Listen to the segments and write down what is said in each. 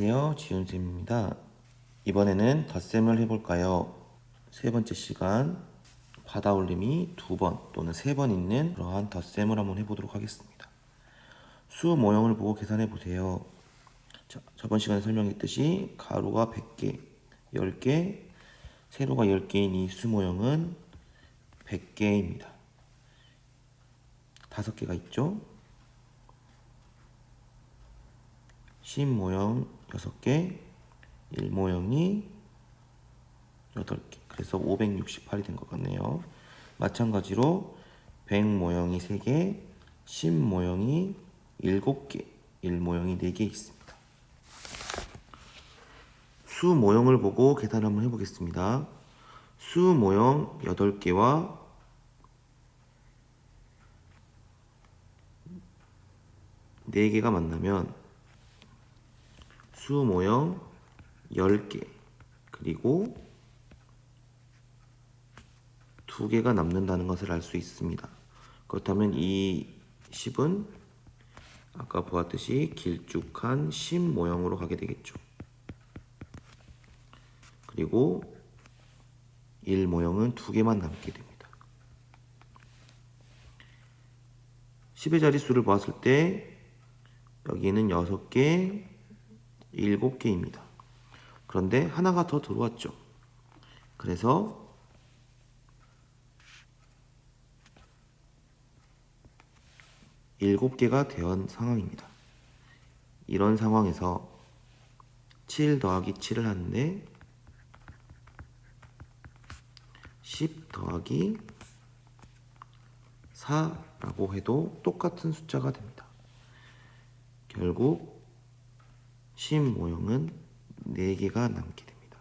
안녕하세요. 지훈쌤입니다. 이번에는 덧셈을 해볼까요? 세 번째 시간 바다 올림이 두 번 또는 세 번 있는 그러한 덧셈을 한번 해보도록 하겠습니다. 수 모형을 보고 계산해 보세요. 자, 저번 시간에 설명했듯이 가로가 100개, 10개, 세로가 10개인 이 수 모형은 100개입니다. 다섯 개가 있죠? 모형 6개, 1 모형이 8개. 그래서 568이 된 것 같네요. 마찬가지로 100 모형이 3개, 10 모형이 7개, 1 모형이 4개 있습니다. 수 모형을 보고 계산 한번 해보겠습니다. 수 모형 8개와 4개가 만나면 수 모형 10개 그리고 2개가 남는다는 것을 알 수 있습니다. 그렇다면 이 10은 아까 보았듯이 길쭉한 10 모형으로 가게 되겠죠. 그리고 1 모형은 2개만 남게 됩니다. 10의 자릿수를 보았을 때 여기는 6개, 7개입니다. 그런데 하나가 더 들어왔죠. 그래서 일곱 개가 된 상황입니다. 이런 상황에서 7 더하기 7을 하는데 10 더하기 4라고 해도 똑같은 숫자가 됩니다. 결국 10 모형은 4개가 남게 됩니다.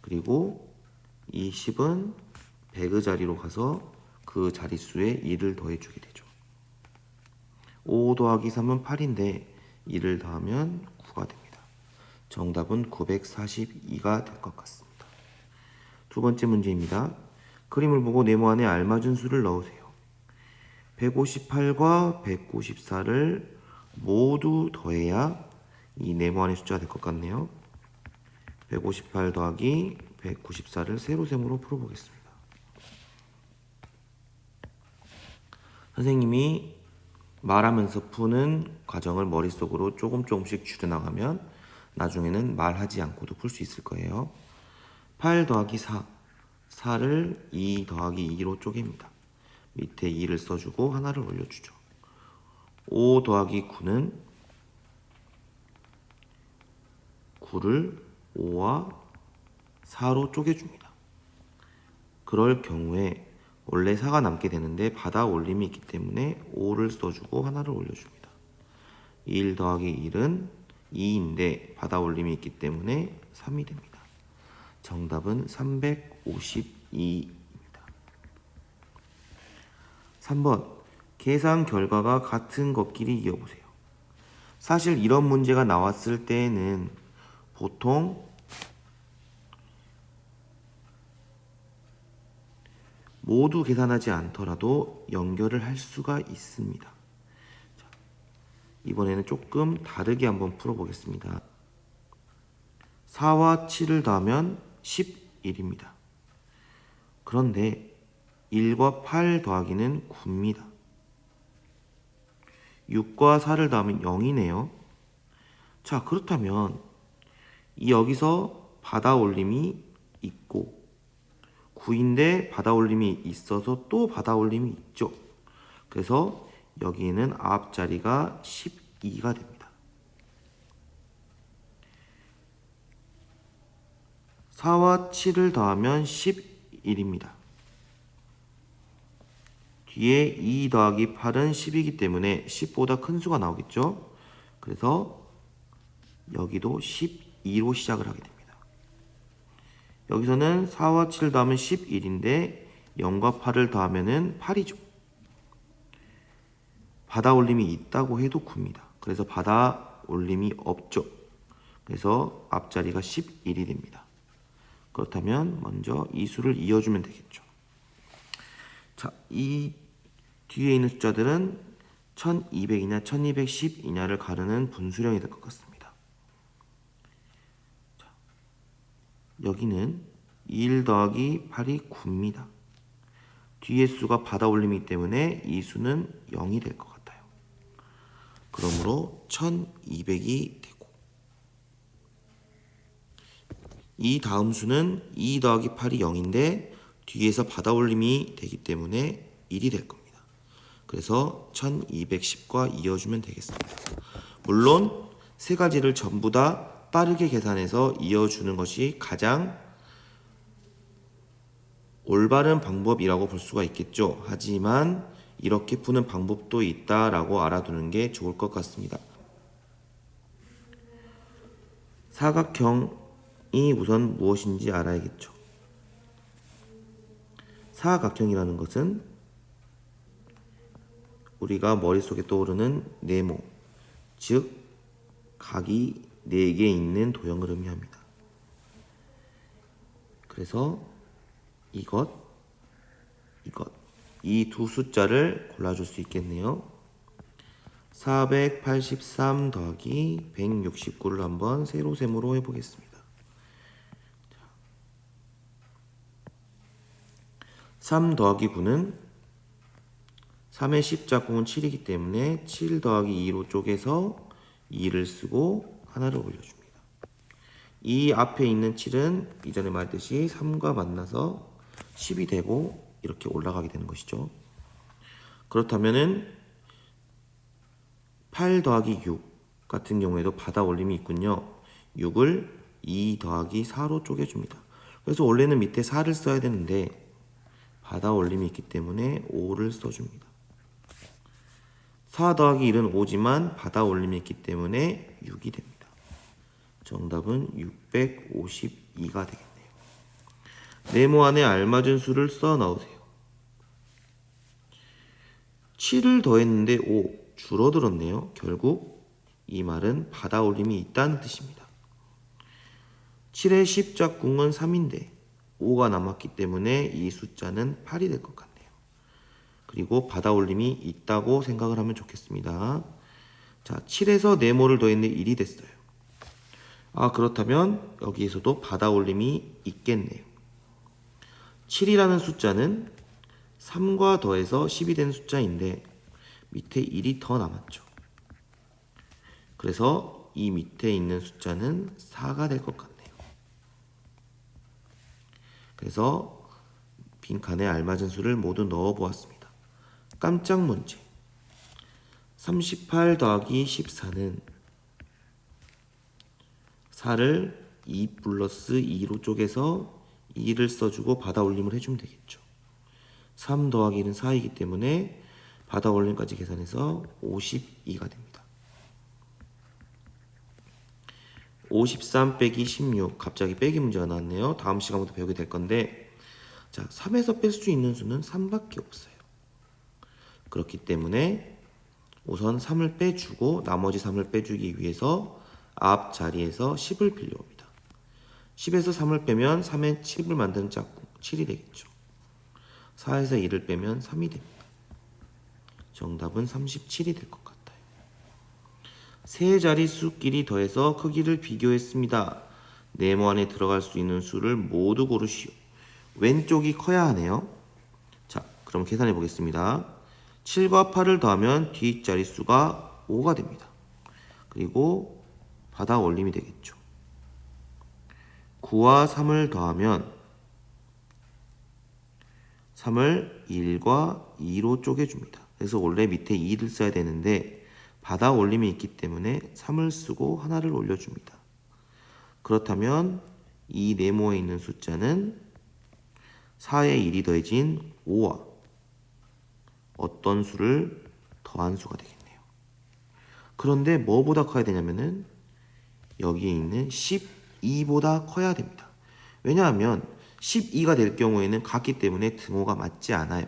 그리고 이 10은 100의 자리로 가서 그 자릿수에 1을 더해주게 되죠. 5 더하기 3은 8인데 1을 더하면 9가 됩니다. 정답은 942가 될 것 같습니다. 두 번째 문제입니다. 그림을 보고 네모 안에 알맞은 수를 넣으세요. 158과 194를 모두 더해야 이 네모 안의 숫자가 될 것 같네요. 158 더하기 194를 세로셈으로 풀어보겠습니다. 선생님이 말하면서 푸는 과정을 머릿속으로 조금 조금씩 줄여나가면 나중에는 말하지 않고도 풀 수 있을 거예요. 8 더하기 4, 4를 2 더하기 2로 쪼갭니다. 밑에 2를 써주고 하나를 올려주죠. 5 더하기 9는 9를 5와 4로 쪼개줍니다. 그럴 경우에 원래 4가 남게 되는데 바다 올림이 있기 때문에 5를 써주고 하나를 올려줍니다. 1 더하기 1은 2인데 바다 올림이 있기 때문에 3이 됩니다. 정답은 352입니다. 3번 계산 결과가 같은 것끼리 이어보세요. 사실 이런 문제가 나왔을 때에는 보통 모두 계산하지 않더라도 연결을 할 수가 있습니다. 자, 이번에는 조금 다르게 한번 풀어보겠습니다. 4와 7을 더하면 11입니다. 그런데 1과 8 더하기는 9입니다. 6과 4를 더하면 0이네요. 자, 그렇다면 이 여기서 바다 올림이 있고 9인데 바다 올림이 있어서 또 바다 올림이 있죠. 그래서 여기에는 앞자리가 12가 됩니다. 4와 7을 더하면 11입니다. 뒤에 2 더하기 8은 10이기 때문에 10보다 큰 수가 나오겠죠. 그래서 여기도 12로 시작을 하게 됩니다. 여기서는 4와 7을 더하면 11인데 0과 8을 더하면 8이죠. 바다 올림이 있다고 해도 9입니다. 그래서 바다 올림이 없죠. 그래서 앞자리가 11이 됩니다. 그렇다면 먼저 이 수를 이어주면 되겠죠. 자, 이 뒤에 있는 숫자들은 1200이냐 1210이냐를 가르는 분수령이 될 것 같습니다. 여기는 1 더하기 8이 9입니다. 뒤에 수가 받아 올림이기 때문에 이 수는 0이 될 것 같아요. 그러므로 1200이 되고 이 다음 수는 2 더하기 8이 0인데 뒤에서 받아 올림이 되기 때문에 1이 될 겁니다. 그래서 1210과 이어주면 되겠습니다. 물론 세 가지를 전부 다 빠르게 계산해서 이어주는 것이 가장 올바른 방법이라고 볼 수가 있겠죠. 하지만 이렇게 푸는 방법도 있다라고 알아두는 게 좋을 것 같습니다. 사각형이 우선 무엇인지 알아야겠죠. 사각형이라는 것은 우리가 머릿속에 떠오르는 네모, 즉 각이 4개 있는 도형을 의미합니다. 그래서 이것, 이것, 이 두 숫자를 골라줄 수 있겠네요. 483 더하기 169를 한번 세로 세모로 해보겠습니다. 3 더하기 9는 3의 10자궁은 7이기 때문에 7 더하기 2로 쪼개서 2를 쓰고 하나를 올려줍니다. 이 앞에 있는 7은 이전에 말했듯이 3과 만나서 10이 되고 이렇게 올라가게 되는 것이죠. 그렇다면은 8 더하기 6 같은 경우에도 받아 올림이 있군요. 6을 2 더하기 4로 쪼개줍니다. 그래서 원래는 밑에 4를 써야 되는데 받아 올림이 있기 때문에 5를 써줍니다. 4 더하기 1은 5지만 받아 올림이 있기 때문에 6이 됩니다. 정답은 652가 되겠네요. 네모 안에 알맞은 수를 써 넣으세요. 7을 더했는데 5 줄어들었네요. 결국 이 말은 받아 올림이 있다는 뜻입니다. 7의 10자궁은 3인데 5가 남았기 때문에 이 숫자는 8이 될 것 같네요. 그리고 받아 올림이 있다고 생각을 하면 좋겠습니다. 자, 7에서 네모를 더했는데 1이 됐어요. 아, 그렇다면 여기에서도 받아 올림이 있겠네요. 7이라는 숫자는 3과 더해서 10이 된 숫자인데 밑에 1이 더 남았죠. 그래서 이 밑에 있는 숫자는 4가 될 것 같네요. 그래서 빈칸에 알맞은 수를 모두 넣어 보았습니다. 깜짝 문제. 38 더하기 14는 4를 2 플러스 2로 쪼개서 2를 써주고 받아 올림을 해주면 되겠죠. 3 더하기 1은 4이기 때문에 받아 올림까지 계산해서 52가 됩니다. 53 빼기 16 갑자기 빼기 문제가 나왔네요. 다음 시간부터 배우게 될 건데 자 3에서 뺄 수 있는 수는 3밖에 없어요. 그렇기 때문에 우선 3을 빼주고 나머지 3을 빼주기 위해서 앞 자리에서 10을 빌려옵니다. 10에서 3을 빼면 3의 10을 만드는 짝꿍 7이 되겠죠. 4에서 2를 빼면 3이 됩니다. 정답은 37이 될 것 같아요. 세 자릿수끼리 더해서 크기를 비교했습니다. 네모 안에 들어갈 수 있는 수를 모두 고르시오. 왼쪽이 커야 하네요. 자, 그럼 계산해 보겠습니다. 7과 8을 더하면 뒷자릿수가 5가 됩니다. 그리고 받아 올림이 되겠죠. 9와 3을 더하면 3을 1과 2로 쪼개줍니다. 그래서 원래 밑에 2를 써야 되는데 받아 올림이 있기 때문에 3을 쓰고 하나를 올려줍니다. 그렇다면 이 네모에 있는 숫자는 4에 1이 더해진 5와 어떤 수를 더한 수가 되겠네요. 그런데 뭐보다 커야 되냐면은 여기에 있는 12보다 커야 됩니다. 왜냐하면 12가 될 경우에는 같기 때문에 등호가 맞지 않아요.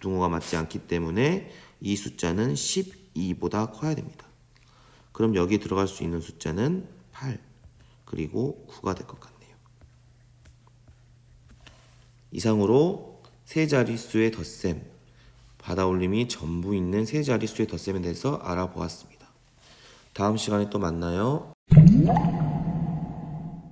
등호가 맞지 않기 때문에 이 숫자는 12보다 커야 됩니다. 그럼 여기 들어갈 수 있는 숫자는 8 그리고 9가 될 것 같네요. 이상으로 세 자릿수의 덧셈, 받아올림이 전부 있는 세 자릿수의 덧셈에 대해서 알아보았습니다. 다음 시간에 또 만나요. Yeah.